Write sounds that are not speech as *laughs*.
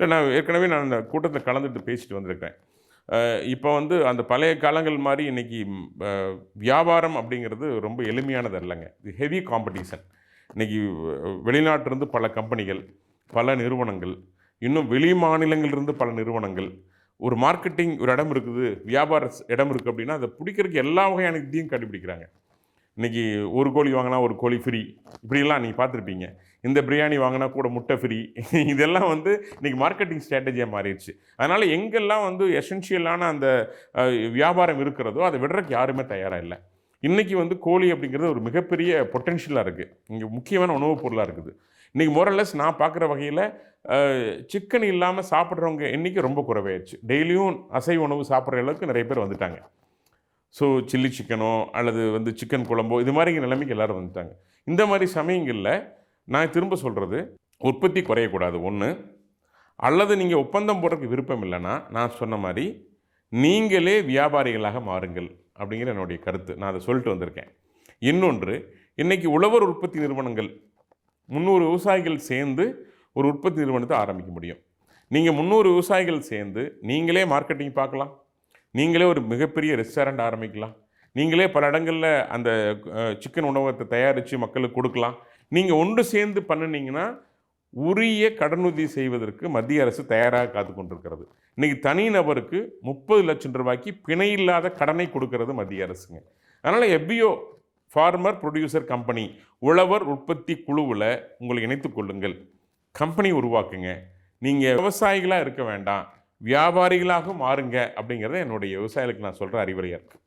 இல்லை நான் ஏற்கனவே நான் அந்த கூட்டத்தில் கலந்துட்டு பேசிட்டு வந்திருக்கேன். இப்போ வந்து அந்த பழைய காலங்கள் மாதிரி இன்றைக்கி வியாபாரம் அப்படிங்கிறது ரொம்ப எளிமையானது இல்லைங்க இது ஹெவி காம்படிஷன் இன்றைக்கி வெளிநாட்டிலிருந்து பல கம்பெனிகள் பல நிறுவனங்கள் இன்னும் வெளி மாநிலங்களிலிருந்து பல நிறுவனங்கள் ஒரு மார்க்கெட்டிங் ஒரு இடம் இருக்குது வியாபார இடம் இருக்குது அப்படின்னா அதை பிடிக்கிறதுக்கு எல்லா வகையான இதையும் கண்டுபிடிக்கிறாங்க. இன்னைக்கு ஒரு கோழி வாங்கினா ஒரு கோழி ஃப்ரீ இப்படிலாம் நீங்கள் பார்த்துருப்பீங்க. இந்த பிரியாணி வாங்கினா கூட முட்டை ஃப்ரீ *laughs* இதெல்லாம் வந்து இன்றைக்கி மார்க்கெட்டிங் ஸ்ட்ராட்டஜியாக மாறிடுச்சு. அதனால் எங்கெல்லாம் வந்து எசென்ஷியலான அந்த வியாபாரம் இருக்கிறதோ அதை விடுறதுக்கு யாருமே தயாராக இல்லை. இன்றைக்கி வந்து கோழி அப்படிங்கிறது ஒரு மிகப்பெரிய பொட்டென்ஷியலாக இருக்குது இங்கே முக்கியமான உணவுப் பொருளாக இருக்குது. இன்றைக்கி மோரல்லஸ் நான் பார்க்குற வகையில் சிக்கன் இல்லாமல் சாப்பிட்றவங்க எண்ணிக்கை ரொம்ப குறைவாயிடுச்சு டெய்லியும் அசைவ உணவு சாப்பிட்ற அளவுக்கு நிறைய பேர் வந்துட்டாங்க. ஸோ சில்லி சிக்கனோ அல்லது வந்து சிக்கன் குழம்போ இது மாதிரி நிலைமைக்கு எல்லாரும் வந்துட்டாங்க. இந்த மாதிரி சமயங்களில் நான் திரும்ப சொல்கிறது உற்பத்தி குறையக்கூடாது. ஒன்று அல்லது நீங்கள் ஒப்பந்தம் போடுறதுக்கு விருப்பம் இல்லைன்னா நான் சொன்ன மாதிரி நீங்களே வியாபாரிகளாக மாறுங்கள் அப்படிங்கிற என்னுடைய கருத்து. நான் அதை சொல்லிட்டு வந்திருக்கேன். இன்னொன்று இன்றைக்கி உழவர் உற்பத்தி நிறுவனங்கள் முந்நூறு விவசாயிகள் சேர்ந்து ஒரு உற்பத்தி நிறுவனத்தை ஆரம்பிக்க முடியும். நீங்கள் முந்நூறு விவசாயிகள் சேர்ந்து நீங்களே மார்க்கெட்டிங் பார்க்கலாம். நீங்களே ஒரு மிகப்பெரிய ரெஸ்டாரண்ட் ஆரம்பிக்கலாம். நீங்களே பல இடங்களில் அந்த சிக்கன் உணவகத்தை தயாரித்து மக்களுக்கு கொடுக்கலாம். நீங்கள் ஒன்று சேர்ந்து பண்ணுனீங்கன்னா உரிய கடனுதவி செய்வதற்கு மத்திய அரசு தயாராக காத்து கொண்டிருக்கிறது. தனி தனிநபருக்கு முப்பது லட்சம் ரூபாய்க்கு பிணை இல்லாத கடனை கொடுக்கறது மத்திய அரசுங்க. அதனால் எப்பியோ ஃபார்மர் ப்ரொடியூசர் கம்பெனி உழவர் உற்பத்தி குழுவில் உங்களை இணைத்துக்கொள்ளுங்கள் கம்பெனி உருவாக்குங்க. நீங்கள் விவசாயிகளாக இருக்க வேண்டாம். வியாபாரிகளாக மாறுங்க அப்படிங்கிறத என்னுடைய விவசாயிகளுக்கு நான் சொல்கிற அறிவுரையாக இருக்குது